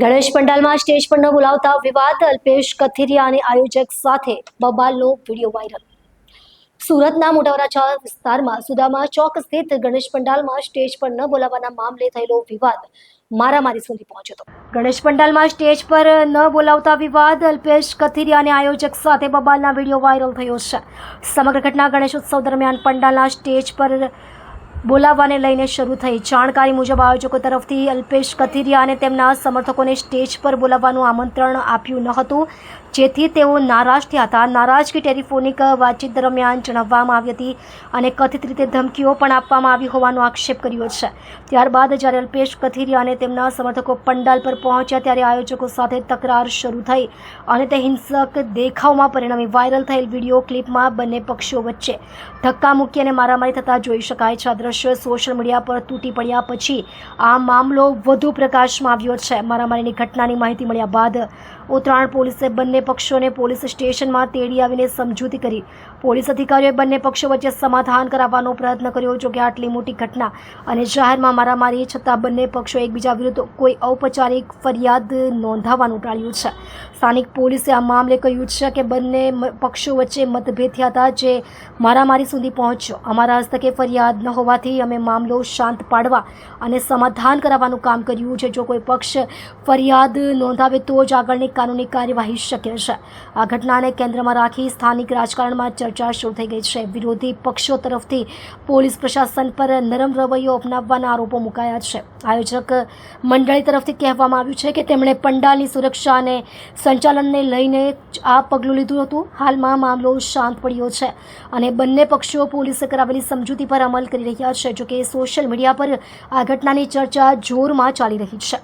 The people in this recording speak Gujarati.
ગણેશ પંડાલમાં સ્ટેજ પર ન બોલાવતા વિવાદ, અલ્પેશ કથિરિયા અને આયોજક સાથે બબાલનો વીડિયો વાયરલ. સુરતના મોટાવરાચા વિસ્તારમાં સુદામા ચોક સ્થિત ગણેશ પંડાલમાં સ્ટેજ પર ન બોલાવવાના મામલે થયેલો વિવાદ મારામારી સુધી પહોંચ્યો હતો. ગણેશ પંડાલમાં સ્ટેજ પર ન બોલાવતા વિવાદ, અલ્પેશ કથિરિયા અને આયોજક સાથે બબાલના વીડિયો વાયરલ થયો છે. સમગ્ર ઘટના ગણેશ ઉત્સવ દરમિયાન પંડાલના સ્ટેજ પર બોલાવવાને લઈને શરૂ થઈ. જાણકારી મુજબ આયોજકો તરફથી અલ્પેશ કથિરિયા અને તેમના સમર્થકોને સ્ટેજ પર બોલાવવાનું આમંત્રણ આપ્યું ન હતું. જેથી તેઓ નારાજ થયા હતા. નારાજગી ટેલિફોનિક વાતચીત દરમિયાન જણાવવામાં આવી હતી અને કથિત રીતે ધમકીઓ પણ આપવામાં આવી હોવાનો આક્ષેપ કર્યો છે. ત્યારબાદ જ્યારે અલ્પેશ કથિરિયા અને તેમના સમર્થકો પંડાલ પર પહોંચ્યા ત્યારે આયોજકો સાથે તકરાર શરૂ થઈ અને તે હિંસક દેખાવમાં પરિણમી. વાયરલ થયેલ વીડિયો ક્લિપમાં બંને પક્ષો વચ્ચે ધક્કા મૂકી અને મારામારી થતા જોઈ શકાય છે. આ સોશિયલ મીડિયા પર તૂટી પડ્યા પછી આ મામલો વધુ પ્રકાશમાં આવ્યો છે. મારામારીની ઘટનાની માહિતી મળ્યા બાદ ઉત્તરાયણ પોલીસે બંને પક્ષોને પોલીસ સ્ટેશનમાં તેડી આવીને સમજૂતી કરી. પોલીસ અધિકારીઓએ બંને પક્ષો વચ્ચે સમાધાન કરાવવાનો પ્રયત્ન કર્યો જો કે આટલી મોટી ઘટના અને જાહેરમાં મારામારી છતાં બંને પક્ષો એકબીજા વિરુદ્ધ કોઈ ઔપચારિક ફરિયાદ નોંધાવવાનું ટાળ્યું છે. સ્થાનિક પોલીસે આ મામલે કહ્યું છે કે બંને પક્ષો વચ્ચે મતભેદ થયા હતા જે મારામારી સુધી પહોંચ્યો. અમારા હસ્તકે ફરિયાદ ન હોવાથી અમે મામલો શાંત પાડવા અને સમાધાન કરાવવાનું કામ કર્યું છે. જો કોઈ પક્ષ ફરિયાદ નોંધાવે તો જ આગળની કાનૂની કાર્યવાહી શક્ય છે. આ ઘટનાને કેન્દ્રમાં રાખી સ્થાનિક રાજકારણમાં ચર્ચા શરૂ થઈ ગઈ છે. વિરોધી પક્ષો તરફથી પોલીસ પ્રશાસન પર નરમ રવૈયો અપનાવવાના આરોપો મુકાયા છે. આયોજક મંડળી તરફથી કહેવામાં આવ્યું છે કે તેમણે પંડાલની સુરક્ષા અને સંચાલનને લઈને આ પગલું લીધું હતું. હાલમાં મામલો શાંત પડ્યો છે અને બંને પક્ષો પોલીસે કરાવેલી સમજૂતી પર અમલ કરી રહ્યા છે જોકે સોશિયલ મીડિયા પર આ ઘટનાની ચર્ચા જોરમાં ચાલી રહી છે.